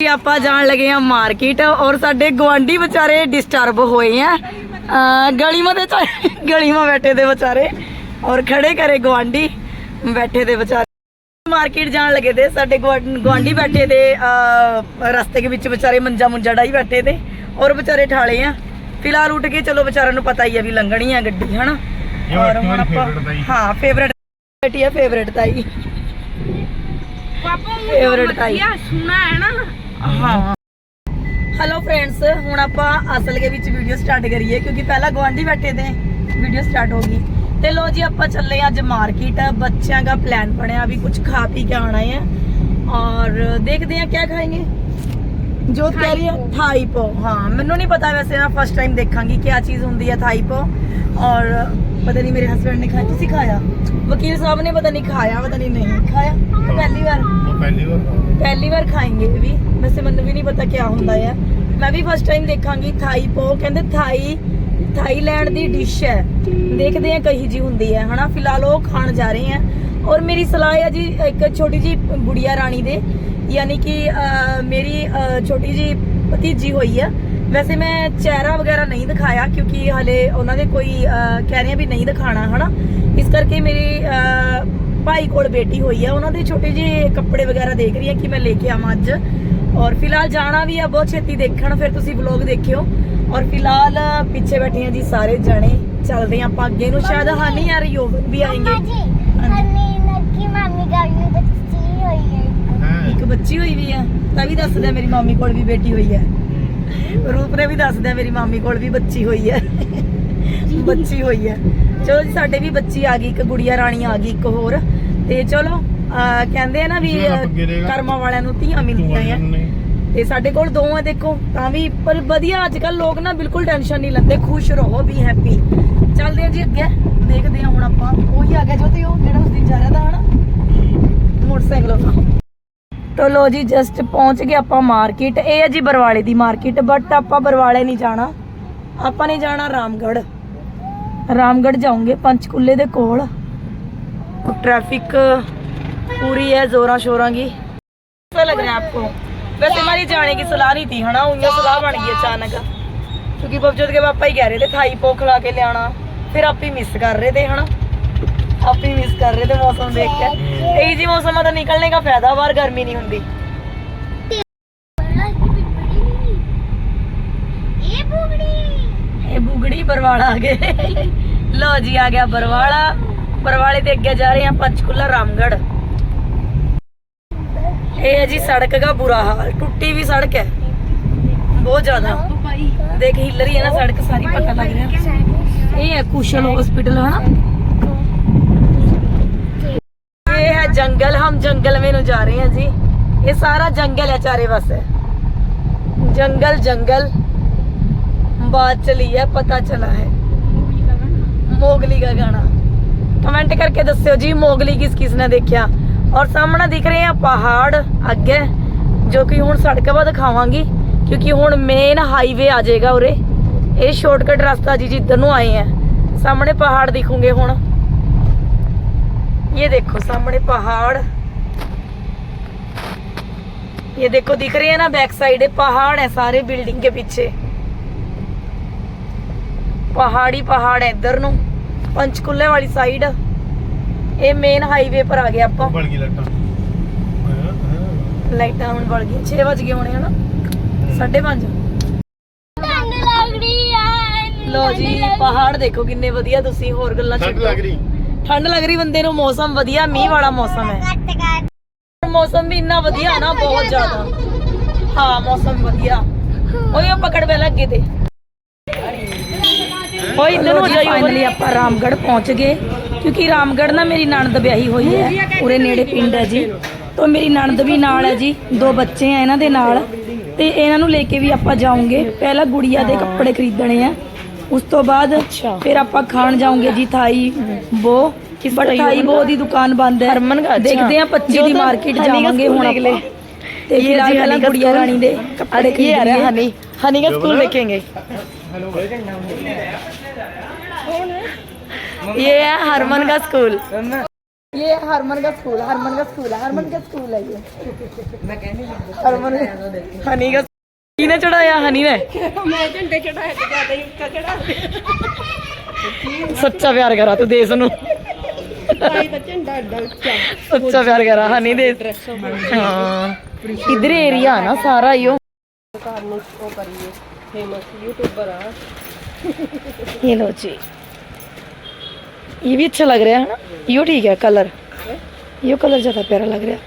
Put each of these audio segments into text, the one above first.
ਜੀ ਆਪਾਂ ਜਾਣ ਲੱਗੇ ਆ ਮਾਰਕੀਟ ਔਰ ਸਾਡੇ ਗਵਾਂਢੀ ਵਿਚਾਰੇ ਡਿਸਟਰਬ ਹੋਏ ਆ। ਅਹ ਗਲੀਆਂ ਦੇ ਚ- ਗਲੀਆਂ ਬੈਠੇ ਦੇ ਵਿਚਾਰੇ ਔਰ ਖੜੇ ਕਰੇ ਗਵਾਂਢੀ ਬੈਠੇ ਦੇ ਵਿਚਾਰੇ। ਮਾਰਕੀਟ ਜਾਣ ਲੱਗੇ ਤੇ ਸਾਡੇ ਗਵਾਂ- ਗਵਾਂਢੀ ਬੈਠੇ ਦੇ ਰਸਤੇ ਦੇ ਵਿੱਚ ਵਿਚਾਰੇ ਮੰਜਾ ਮੁੰਜਾ ਡਾਈ ਬੈਠੇ ਤੇ ਔਰ ਵਿਚਾਰੇ ਠਾਲੇ ਆ। ਫਿਲਹਾਲ ਉੱਠ ਕੇ ਚਲੋ ਵਿਚਾਰਿਆਂ ਨੂੰ ਪਤਾ ਹੀ ਆ ਵੀ ਲੰਘਣੀ ਆ ਗੱਡੀ ਹਨਾ? ਔਰ ਹੁਣ ਆਪਾਂ। ਹਾਂ ਫੇਵਰੇਟ ਬੇਟੀ ਆ ਫੇਵਰੇਟ ਤਾਈ। ਪਾਪਾ Favorite ਤਾਈ। ਸੁਣਾ ਹੈ ਨਾ। ਹੈਲੋ ਫਰੈਂਡਸ ਹੁਣ ਆਪਾਂ ਅਸਲ ਦੇ ਵਿੱਚ ਵੀਡੀਓ ਸਟਾਰਟ ਕਰੀਏ ਕਿਉਂਕਿ ਪਹਿਲਾਂ ਗਵਾਂਢੀ ਬੈਠੇ ਤੇ ਵੀਡੀਓ ਸਟਾਰਟ ਹੋ ਗਈ। ਤੇ ਲੋ ਜੀ ਆਪਾਂ ਚੱਲੇ ਅੱਜ ਮਾਰਕੀਟ ਬੱਚਿਆਂ ਦਾ ਪਲਾਨ ਬਣਿਆ ਵੀ ਕੁਝ ਖਾ ਪੀ ਕੇ ਆਣਾ ਹੈ। ਔਰ ਦੇਖਦੇ ਆ ਕੀ ਖਾਏਗੇ। ਜੋਤ ਕਹਿ ਰਹੀ ਹੈ ਥਾਈ ਹਾਂ ਮੈਨੂੰ ਨਹੀਂ ਪਤਾ ਵੈਸੇ ਮੈਂ ਫਸਟ ਟਾਈਮ ਦੇਖਾਂਗੀ ਕੀ ਚੀਜ਼ ਹੁੰਦੀ ਹੈ ਥਾਈ ਪੋ। ਔਰ ਪਤਾ ਨਹੀਂ ਮੇਰੇ ਹਸਬੰਡ ਨੇ ਖਾਇਆ ਤੁਸੀਂ ਖਾਇਆ ਵਕੀਲ ਸਾਹਿਬ ਨੇ ਪਤਾ ਨਹੀਂ ਖਾਇਆ ਪਤਾ ਨਹੀਂ ਨਹੀਂ ਖਾਇਆ। ਪਹਿਲੀ ਵਾਰ। ਪਹਿਲੀ ਵਾਰ ਪਹਿਲੀ ਵਾਰ ਇਹ ਵੀ। ਵੈਸੇ ਮੈਨੂੰ ਵੀ ਨਹੀਂ ਪਤਾ ਕੀ ਹੁੰਦਾ ਹੈ ਮੈਂ ਵੀ ਫਸਟ ਟਾਈਮ ਦੇਖਾਂਗੀ ਥਾਈ ਪੋ। ਕਹਿੰਦੇ ਥਾਈ ਥਾਈਲੈਂਡ ਦੀ ਡਿਸ਼ ਹੈ। ਦੇਖਦੇ ਆ ਕਹੀ ਜੀ ਹੁੰਦੀ ਹੈ। ਹਨਾ ਫਿਲਹਾਲ ਉਹ ਖਾਣ ਜਾ ਰਹੇ ਆ ਔਰ ਮੇਰੀ ਸਲਾਹ ਹੈ ਜੀ ਇੱਕ ਛੋਟੀ ਜੀ ਗੁੜੀਆ ਰਾਣੀ ਦੇ। ਯਾਨੀ ਕਿ ਮੇਰੀ ਛੋਟੀ ਜੀ ਭਤੀਜੀ ਹੋਈ ਆ। ਵੈਸੇ ਮੈਂ ਚਿਹਰਾ ਵਗੈਰਾ ਨਹੀਂ ਦਿਖਾਇਆ ਕਿਉਂਕਿ ਹਲੇ ਉਹਨਾਂ ਦੇ ਕੋਈ ਕਹਿ ਰਹੇ ਆ ਵੀ ਨਹੀਂ ਦਿਖਾਣਾ ਹਨਾ? ਇਸ ਕਰਕੇ ਮੇਰੀ ਭਾਈ ਕੋਲ ਬੇਟੀ ਹੋਈ ਆ। ਉਹਨਾਂ ਦੇ ਛੋਟੇ ਜਿਹੇ ਕੱਪੜੇ ਵਗੈਰਾ ਦੇਖ ਰਹੀ ਆ ਕਿ ਮੈਂ ਲੈ ਕੇ ਆਵਾਂ ਅੱਜ। ਔਰ ਫਿਲਹਾਲ ਜਾਣਾ ਵੀ ਆ ਬਹੁਤ ਛੇਤੀ ਦੇਖਣ ਫਿਰ ਤੁਸੀਂ ਵਲੌਗ ਦੇਖਿਓ। ਔਰ ਫਿਲਹਾਲ ਪਿੱਛੇ ਬੈਠੇ ਆ ਜੀ ਸਾਰੇ ਜਣੇ। ਚੱਲਦੇ ਆ ਆਪਾਂ ਅੱਗੇ ਨੂੰ। ਸ਼ਾਇਦ ਹਾਨੀ ਆ ਰਹੀ ਹੋਵੇ ਵੀ ਆਏਂਗੇ। ਹਾਂ ਇੱਕ। ਬੱਚੀ ਹੋਈ ਵੀ ਆ ਤਾਂ ਵੀ ਦੱਸਦਾ ਮੇਰੀ ਮਾਮੀ ਕੋਲ ਵੀ ਬੇਟੀ ਹੋਈ ਹੈ। ਰੂਪ ਨੇ ਵੀ ਦੱਸਦਾ ਮੇਰੀ ਮਾਮੀ ਕੋਲ ਵੀ ਬੱਚੀ ਹੋਈ ਹੈ। ਬੱਚੀ ਹੋਈ ਹੈ। ਚਲੋ ਜੀ ਸਾਡੇ ਵੀ ਬੱਚੀ ਆ ਗਈ ਇੱਕ ਗੁੜੀਆ ਰਾਣੀ ਆ ਗਈ ਇੱਕ ਹੋਰ। ਤੇ ਚਲੋ ਕਹਿੰਦੇ ਆ ਨਾ ਵੀ। ਕਰਮਾਂ ਵਾਲਿਆਂ ਨੂੰ ਧੀਆਂ ਮਿਲਦੀਆਂ ਆ। ਤੇ ਸਾਡੇ ਕੋਲ ਦੋ ਆ ਦੇਖੋ ਤਾਂ ਵੀ ਪਰ ਵਧੀਆ ਅੱਜ ਕੱਲ ਲੋਕ ਨਾ ਬਿਲਕੁਲ ਟੈਨਸ਼ਨ ਨਹੀਂ ਲੈਂਦੇ ਖੁਸ਼ ਰਹੋ ਵੀ ਹੈਪੀ ਚੱਲਦੇ ਆ ਜੀ ਅੱਗੇ ਦੇਖਦੇ ਆ ਹੁਣ ਆਪਾਂ। ਉਹੀ ਆ ਗਿਆ ਜੋ ਤੇ ਉਹ ਜਿਹੜਾ ਉਸ ਦਿਨ ਜਾ ਰਿਹਾ ਤਾਂ ਹਨਾ? ਮੋਟਰਸਾਈਕਲ ਉਹਦਾ ਤੋ ਲੋ ਜੀ ਜਸਟ ਪਹੁੰਚ ਗਏ ਆਪਾਂ ਮਾਰਕੀਟ ਇਹ ਹੈ ਜੀ ਬਰਵਾਲੇ ਦੀ ਮਾਰਕੀਟ ਬਟ ਆਪਾਂ ਬਰਵਾਲੇ ਨਹੀਂ ਜਾਣਾ ਆਪਾਂ ਨੇ ਜਾਣਾ ਰਾਮਗੜ੍ਹ ਰਾਮਗੜ੍ਹ ਜਾਉਂਗੇ ਪੰਚਕੂਲੇ ਦੇ ਕੋਲ ट्रैफिक पूरी है जोरा शोरा की कैसा लग रहा है आपको वैसे हमारी जाने की सलाह नहीं थी है ना उनकी सलाह बन गई अचानक क्योंकि बबजोत के पापा ही कह रहे थे थाई पो खिला के ले आना फिर आप ही मिस कर रहे थे है ना आप ही मिस कर रहे थे मौसम देख के यही जी मौसम में तो निकलने का फायदा बाहर गर्मी नहीं होती ਇਹ ਬੁਗੜੀ ਬਰਵਾਲਾ ਆ ਗਏ ਲੋ ਜੀ ਆ ਗਿਆ ਬਰਵਾਲਾ ਬਰਵਾਲੇ ਦੇ ਅੱਗੇ ਜਾ ਰਹੇ ਹਾਂ ਪੰਚਕੂਲਾ ਰਾਮਗੜ ਇਹ ਹੈ ਜੀ ਸੜਕ ਦਾ ਬੁਰਾ ਹਾਲ ਟੁੱਟੀ ਵੀ ਸੜਕ ਹੈ ਬਹੁਤ ਜ਼ਿਆਦਾ ਦੇਖ ਹਿੱਲ ਰਹੀ ਹੈ ਨਾ ਸੜਕ ਸਾਰੀ ਪਤਾ ਲੱਗ ਰਿਹਾ ਇਹ ਹੈ ਕੁਸ਼ਲ हॉस्पिटल है जंगल हम जंगल में नु जा रहे हैं जी ये सारा जंगल है चारे पासे जंगल जंगल बात चली है पता चला है मोगली का गाना कमेंट करके दस्यो जी मोगली किस किस ने देखा और सामने दिख रहे हैं पहाड़ ਅੱਗੇ ਜੋ ਕਿ ਹੁਣ ਸੜਕ ਵਾ ਦਿਖਾਵਾਂਗੀ ਕਿਉਂਕਿ ਹੁਣ ਮੇਨ ਹਾਈਵੇ ਆ ਜਾਏਗਾ ਉਰੇ ਇਹ ਸ਼ਾਰਟਕਟ ਰਸਤਾ ਜੀ ਜਿੱਧਰ ਨੂੰ ਆਏ ਆ ਸਾਹਮਣੇ ਪਹਾੜ ਦਿਖੂਗੇ ਹੁਣ ये देखो सामने पहाड़ ये देखो दिख रहे हैं ना बैक साइड है पहाड़ है सारे बिल्डिंग के पीछे पहाड़ी पहाड़ है इधर ਨੂੰ ਪੰਚਕੂਲੇ ਵਾਲੀ ਸਾਈਡ ਇਹ ਮੇਨ ਹਾਈਵੇ ਪਰ ਆ ਗਏ ਆਪਾਂ ਬਲ ਗਈ ਲੱਟਾਂ ਲਾਈਟਾਂ ਹੁਣ ਬਲ ਗਈਆਂ 6 ਵਜ ਗਏ ਹੋਣੇ ਹਨਾ 5:30 ਲੋ ਜੀ ਪਹਾੜ ਦੇਖੋ ਕਿੰਨੇ ਵਧੀਆ ਤੁਸੀਂ ਹੋਰ ਗੱਲਾਂ ਠੰਡ ਛੱਡੋ ਲੱਗ ਰਹੀ ਠੰਡ ਲੱਗ ਰਹੀ ਬੰਦੇ ਨੂੰ ਮੌਸਮ ਵਧੀਆ ਮੀਂਹ ਵਾਲਾ ਮੌਸਮ ਹੈ। ਮੌਸਮ ਵੀ ਇੰਨਾ ਵਧੀਆ ਨਾ ਬਹੁਤ ਜ਼ਿਆਦਾ। ਹਾਂ ਮੌਸਮ ਵਧੀਆ। ਓਏ ਉਹ ਪਕੜ ਵੇ ਲੱਗੇ ਤੇ। ਓਏ ਇੱਧਰ ਨੂੰ ਜਾਈ ਫਾਈਨਲੀ ਆਪਾਂ ਰਾਮਗੜ ਪਹੁੰਚ ਗਏ ਕਿਉਂਕਿ ਰਾਮਗੜ ਨਾ ਮੇਰੀ ਨਣਦ ਵਿਆਹੀ ਹੋਈ ਹੈ। ਉਰੇ ਨੇੜੇ ਪਿੰਡ ਹੈ ਜੀ। ਤੋਂ ਮੇਰੀ ਨਣਦ ਵੀ ਨਾਲ ਹੈ ਜੀ। ਦੋ ਬੱਚੇ ਆ ਇਹਨਾਂ ਦੇ ਨਾਲ। ਤੇ ਇਹਨਾਂ ਨੂੰ ਲੈ ਕੇ ਵੀ ਆਪਾਂ ਜਾਵਾਂਗੇ ਪਹਿਲਾਂ ਗੁੜੀਆ ਦੇ ਕੱਪੜੇ ਖਰੀਦਣੇ ਆ। ਉਸ ਤੋਂ ਬਾਅਦ ਫਿਰ ਆਪਾਂ ਖਾਣ ਜਾਵਾਂਗੇ ਜੀ ਥਾਈ ਬੋ ਬਟ ਥਾਈ ਬੋ ਦੀ ਦੁਕਾਨ ਬੰਦ ਹੈ ਦੇਖਦੇ ਆ 25 ਦੀ ਮਾਰਕੀਟ ਜਾਵਾਂਗੇ ਹੁਣ ਆਪਾਂ ਤੇ ਫਿਲਹਾਲ ਪਹਿਲਾਂ ਗੁੜੀਆ ਰਾਣੀ ਦੇ ਕੱਪੜੇ ਖਰੀਦਣੇ ਆ ਹਨੀ हनी का स्कूल देखेंगे ये है हरमन का स्कूल ये हरमन का स्कूल हरमन का स्कूल है हरमन का स्कूल है ये ਮੈਂ ਕਹਿੰਦੀ हरमन हनी का किने चढ़ाया हनी ने। मैं झंडे चढ़ाया तो ज़्यादा ही ऊँचा चढ़ा सच्चा प्यार करा तू देश नु। तो सच्चा प्यार करा हनी दे। हाँ इधर एरिया ना सारा यो ये लो जी। ये भी अच्छा लग रहा है ना। यो ठीक है कलर। यो कलर ज़्यादा प्यारा लग रहा है।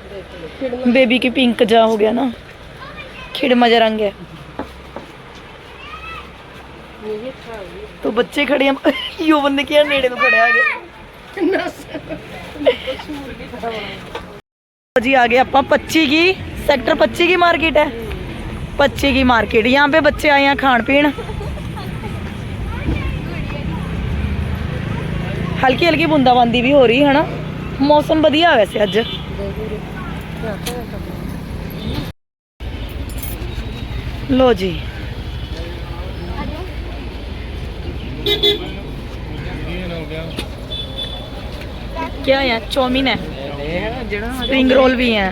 बेबी की पिंक जा हो गया ना। खिड़मा जा रंग है ਇਹ ਵੀ ਅੱਛਾ ਹੋਈ तो बच्चे खड़े हैं यो बंदे क्या नेड़े तो खड़े आगे जी आगे अपा 25 की सेक्टर 25 की मार्केट है 25 की मार्केट यहाँ पे बच्चे आए हैं खान पीन हल्की हल्की बूंदाबांदी भी हो रही है ना मौसम बढ़िया वैसे अज लो जी। क्या है चौमिन है। स्प्रिंग रोल भी है।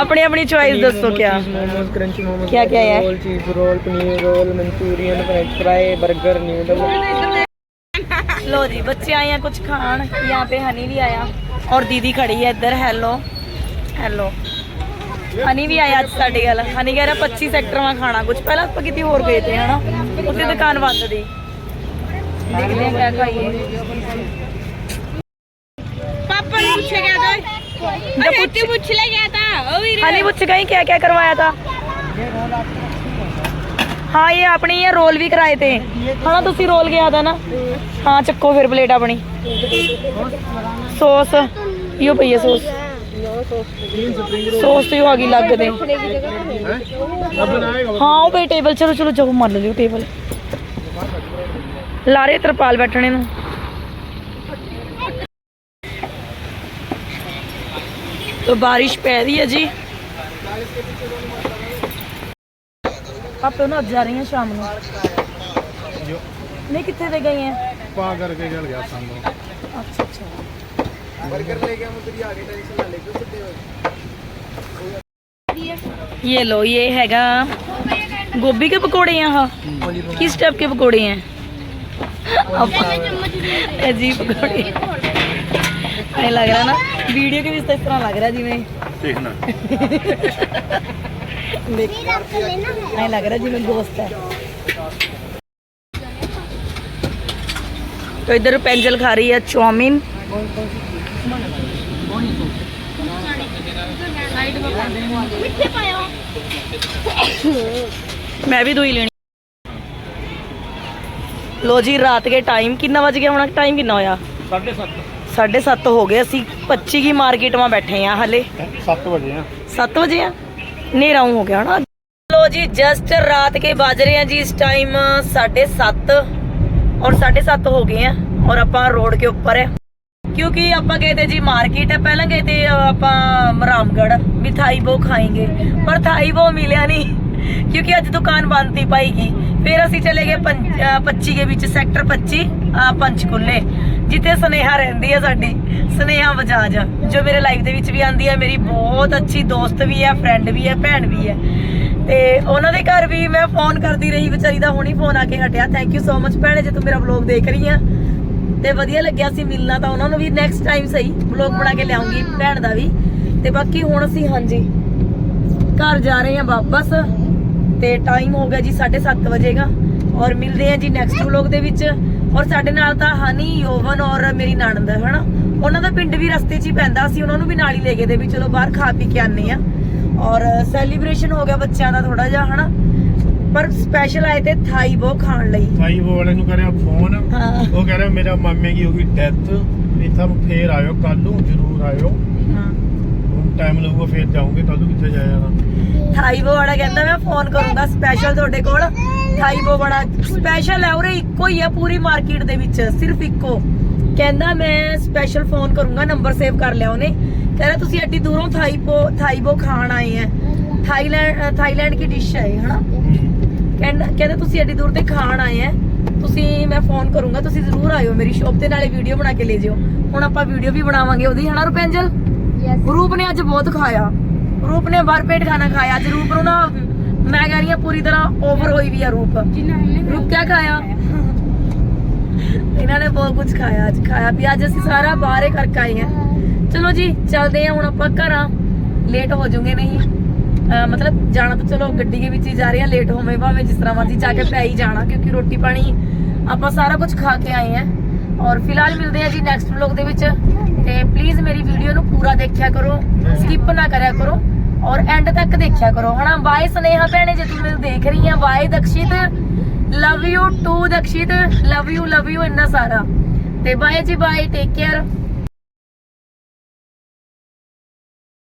अपनी अपनी चॉइस दसो क्या? मोमोज क्रंची मोमोज क्या क्या है? Roll cheese roll paneer roll Manchurian French fry burger noodle लो जी, बच्चे आए हैं कुछ खान। यहाँ पे हनी भी आया। और दीदी खड़ी है इधर। हेलो हेलो ਹਨੀ ਵੀ ਆਇਆ ਅੱਜ ਸਾਡੇ ਗੱਲ। ਹਨੀ ਕਹਿ 25 ਸੈਕਟਰ ਵਾਂ ਖਾਣਾ ਕੁਝ ਪਹਿਲਾਂ ਆਪਾਂ ਕਿਤੇ ਹੋਰ ਗਏ ਤੇ ਹਨਾ? ਉੱਥੇ ਦੁਕਾਨ ਬੰਦ ਦੀ ਦੇਖਦੇ ਆ ਕਿਆ ਖਾਈਏ। ਪਾਪਾ ਨੂੰ ਪੁੱਛਿਆ ਗਿਆ ਤਾਂ। ਜਬ ਪੁੱਛ ਪੁੱਛ ਲੈ ਗਿਆ ਤਾਂ। ਉਹ ਵੀ ਹਨੀ ਪੁੱਛ ਗਈ ਕਿਆ ਕਿਆ ਕਰਵਾਇਆ ਤਾਂ। ਹਾਂ ਇਹ ਆਪਣੀ ਇਹ ਰੋਲ ਵੀ ਕਰਾਏ ਤੇ। ਹਣਾ ਤੁਸੀਂ ਰੋਲ ਗਿਆ ਤਾਂ ਨਾ। ਹਾਂ ਚੱਕੋ ਫਿਰ ਪਲੇਟ ਆਪਣੀ। ਸੌਸ। ਇਹੋ ਪਈ ਹੈ ਸੌਸ? ਸੋਸ ਤੇ ਆ ਗਈ ਲੱਗ ਦੇ। ਹਾਂ ਉਹ ਬਈ ਟੇਬਲ ਚਲੋ ਚਲੋ ਜਾਓ ਮੰਨ ਲਿਓ ਟੇਬਲ ਲਾਰੇ ਤਰਪਾਲ ਬੈਠਣੇ ਨੂੰ। ਤੋ ਬਾਰਿਸ਼ ਪੈ ਰਹੀ ਹੈ ਜੀ। ਆਪੇ ਉਹਨਾਂ ਅੱਜ ਜਾ ਰਹੀ ਹੈ ਸ਼ਾਮ ਨੂੰ। ਨਹੀਂ ਕਿੱਥੇ ਤੇ ਗਈ ਪਾ ਕਰਕੇ ਚਲ ਗਿਆ ਸਾਨੂੰ ਅੱਛਾ ਅੱਛਾ। ये लो ये है गोभी के पकोड़े यहाँ किस टाइप के पकौड़े हैं? अजीब पकौड़े। नहीं लग रहा ना वीडियो के भी इस तरह लग रहा है जिमें। देखना। लग रहा जिमें दोस्त है। तो इधर पेंजल खा रही है चाउमीन। मैं भी दुई लेनी लो जी रात के टाइम कितना बज गया होना टाइम कितना होया 7:30 साढ़े सत्त हो गए ਅਸੀਂ 25 की मार्केट में बैठे हैं हले 7 ਵਜੇ ਆ 7 बजे हैं नेरा हो गया ना लो जी जस्ट रात के बज रहे हैं जी इस टाइम साढ़े सात और साढ़े सात हो गए हैं और ਆਪਾਂ रोड के ऊपर है ਕਿਉਂਕਿ ਆਪਾਂ ਗਏ ਤੇ ਜੀ ਮਾਰਕੀਟ ਹੈ, ਪਹਿਲਾਂ ਗਏ ਤੇ ਆਪਾਂ ਮਰਾਮਗੜ ਮਿਠਾਈ ਬੋ ਖਾਏਗੇ। ਪਰ ਥਾਈ ਬੋ ਮਿਲਿਆ ਨਹੀਂ, ਕਿਉਂਕਿ ਅੱਜ ਦੁਕਾਨ ਬੰਦ ਸੀ ਭਾਈ ਕੀ ਫਿਰ ਅਸੀਂ ਚਲੇ ਗਏ 25 ਦੇ ਵਿੱਚ ਸੈਕਟਰ 25 ਪੰਚਕੁਲੇ, ਜਿੱਥੇ ਸਨੇਹਾ ਰਹਿੰਦੀ ਹੈ ਸਾਡੀ, ਸਨੇਹਾ ਬਜਾਜ, ਜੋ ਮੇਰੇ ਲਾਈਫ ਦੇ ਵਿੱਚ ਵੀ ਆਂਦੀ ਹੈ, ਮੇਰੀ ਬਹੁਤ ਅੱਛੀ ਦੋਸਤ ਵੀ ਹੈ ਫਰੈਂਡ ਵੀ ਹੈ, ਭੈਣ ਵੀ ਹੈ। ਤੇ ਉਹਨਾਂ ਦੇ ਘਰ ਵੀ ਮੈਂ ਫੋਨ ਕਰਦੀ ਰਹੀ, ਵਿਚਾਰੀ ਦਾ ਹੁਣੀ ਫੋਨ ਆ ਕੇ ਹਟਿਆ। ਥੈਂਕ ਯੂ ਸੋ ਮਚ ਭੈਣੇ, ਜੇ ਤੂੰ ਮੇਰਾ ਵਲੋਗ ਦੇਖ ਰਹੀ ਆ। ਤੇ ਵਧੀਆ ਲੱਗਿਆ ਸੀ ਮਿਲਣਾ ਤਾਂ ਉਹਨਾਂ ਨੂੰ ਵੀ ਨੈਕਸਟ ਟਾਈਮ ਸਹੀ ਵਲੌਗ ਬਣਾ ਕੇ ਲਿਆਉਂਗੀ, ਭੈਣ ਦਾ ਵੀ। ਤੇ ਬਾਕੀ ਹੁਣ ਅਸੀਂ ਹਾਂਜੀ, ਘਰ ਜਾ ਰਹੇ ਹਾਂ ਵਾਪਸ। ਤੇ ਟਾਈਮ ਹੋ ਗਿਆ ਜੀ 7:30 ਵਜੇਗਾ। ਔਰ ਮਿਲਦੇ ਹਾਂ ਜੀ ਨੈਕਸਟ ਵਲੌਗ ਦੇ ਵਿੱਚ। ਔਰ ਸਾਡੇ ਨਾਲ ਤਾਂ ਹਨੀ ਯੋਵਨ ਔਰ ਮੇਰੀ ਨਣਦ ਹੈ ਹਨਾ? ਉਹਨਾਂ ਦਾ ਪਿੰਡ ਵੀ ਰਸਤੇ 'ਚ ਹੀ ਪੈਂਦਾ ਸੀ ਉਹਨਾਂ ਨੂੰ ਵੀ ਨਾਲ ਹੀ ਲੈ ਗਏ ਦੇ ਵੀ ਚਲੋ ਬਾਹਰ ਖਾ ਪੀ ਕੇ ਆਨੇ ਆ ਔਰ ਸੈਲੀਬ੍ਰੇਸ਼ਨ ਹੋ ਗਿਆ ਬੱਚਿਆਂ ਦਾ ਥੋੜਾ ਜਿਹਾ, ਹਨਾ? ਪਰ ਸਪੈਸ਼ਲ ਆਏ ਤੇ ਥਾਈ ਬੋ ਖਾਣ ਲਈ। ਸਾਈ ਵਾਲੇ ਨੂੰ ਕਰਿਆ ਫੋਨ। ਹਾਂ। ਉਹ ਕਹਿ ਰਿਹਾ ਮੇਰਾ ਮਾਮੇ ਦੀ ਹੋ ਗਈ ਡੈਥ ਤੁਹਾਨੂੰ ਫੇਰ ਆਇਓ ਕੱਲ ਨੂੰ ਜ਼ਰੂਰ ਆਇਓ। ਹਾਂ। ਹੁਣ ਟਾਈਮ ਲੱਗੂਗਾ ਫੇਰ ਜਾਓਗੇ ਕੱਲ ਨੂੰ ਕਿੱਥੇ ਜਾਇਆ ਜਾਣਾ ਥਾਈਬੋ ਵਾਲਾ ਕਹਿੰਦਾ ਮੈਂ ਫੋਨ ਕਰੂੰਗਾ ਸਪੈਸ਼ਲ ਤੁਹਾਡੇ ਕੋਲ। ਥਾਈਬੋ ਵਾਲਾ ਸਪੈਸ਼ਲ ਹੈ ਉਰੇ ਇੱਕੋ ਹੀ ਹੈ ਪੂਰੀ ਮਾਰਕੀਟ ਦੇ ਵਿੱਚ ਸਿਰਫ ਇੱਕੋ। ਕਹਿੰਦਾ ਮੈਂ ਸਪੈਸ਼ਲ ਫੋਨ ਕਰੂੰਗਾ ਨੰਬਰ ਸੇਵ ਕਰ ਲਿਆ ਉਹਨੇ। ਕਹਿੰਦਾ ਤੁਸੀਂ ਐਡੀ ਦੂਰੋਂ ਥਾਈਬੋ ਥਾਈਬੋ ਖਾਣ ਆਏ ਹੈ ਥਾਈਲੈਂਡ ਥਾਈਲੈਂਡ ਦੀ ਡਿਸ਼ ਹੈ ਇਹ, ਹਨਾ? ਕਹਿੰਦਾ ਤੁਸੀਂ ਐਡੀ ਦੂਰ ਤੇ ਖਾਣ ਆਏ ਹੈ ਤੁਸੀਂ ਮੈਂ ਫੋਨ ਕਰੂੰਗਾ ਤੁਸੀਂ ਜ਼ਰੂਰ ਆਇਓ ਮੇਰੀ ਸ਼ੌਪ ਤੇ ਨਾਲੇ ਵੀਡੀਓ ਬਣਾ ਕੇ ਲੈ ਜਿਓ। ਹੁਣ ਆਪਾਂ ਵੀਡੀਓ ਵੀ ਬਣਾਵਾਂਗੇ ਉਹਦੀ ਹਨਾ ਰੁਪੈਂਜਲ? ਰੂਪ ਨੇ ਅੱਜ ਬਹੁਤ ਖਾਇਆ। ਰੂਪ ਨੇ ਭਰ ਪੇਟ ਖਾਣਾ ਖਾਇਆ। ਅੱਜ ਰੂਪ ਨੂੰ ਨਾ ਮੈਂ ਕਹਿ ਰਹੀ ਹਾਂ ਪੂਰੀ ਤਰ੍ਹਾਂ ਓਵਰ ਹੋਈ ਵੀ ਆ ਰੂਪ। ਰੂਪ ਕਿਆ ਖਾਇਆ? ਇਹਨਾਂ ਨੇ ਬਹੁਤ ਕੁਝ ਖਾਇਆ ਅੱਜ। ਖਾਇਆ ਵੀ ਅੱਜ ਅਸੀਂ ਸਾਰਾ ਬਾਹਰੇ ਕਰਕੇ ਆਏ ਆ ਚਲੋ ਜੀ ਚੱਲਦੇ ਆ ਹੁਣ ਆਪਾਂ ਘਰਾਂ। ਲੇਟ ਹੋ ਜਾਵਾਂਗੇ ਨਹੀਂ? ਮਤਲਬ ਜਾਣਾ ਤਾਂ ਚਲੋ ਗੱਡੀ ਦੇ ਵਿੱਚ ਹੀ ਜਾ ਰਹੇ ਆ ਲੇਟ ਹੋਵੇਂ ਭਾਵੇਂ ਜਿਸ ਤਰ੍ਹਾਂ ਮਰਜ਼ੀ ਜਾ ਕੇ ਪੈ ਹੀ ਜਾਣਾ, ਕਿਉਂਕਿ ਰੋਟੀ ਪਾਣੀ ਆਪਾਂ ਸਾਰਾ ਕੁਝ ਖਾ ਕੇ ਆਏ ਆ। ਔਰ ਫਿਲਹਾਲ ਮਿਲਦੇ ਆ ਜੀ ਨੈਕਸਟ ਵਲੌਗ ਦੇ ਵਿੱਚ। ਤੇ ਪਲੀਜ਼ ਮੇਰੀ ਵੀਡੀਓ ਨੂੰ ਪੂਰਾ ਦੇਖਿਆ ਕਰੋ ਸਕਿਪ ਨਾ ਕਰਿਆ ਕਰੋ, ਔਰ ਐਂਡ ਤੱਕ ਦੇਖਿਆ ਕਰੋ। ਹਨਾ ਬਾਏ ਸਨੇਹਾ ਭੈਣੇ, ਜੇ ਤੂੰ ਮੈਨੂੰ ਦੇਖ ਰਹੀ ਆ bye Dakshit love you too Dakshit love you love you ਇੰਨਾ ਸਾਰਾ। ਤੇ ਬਾਏ ਜੀ ਬਾਏ ਟੇਕ ਕੇਅਰ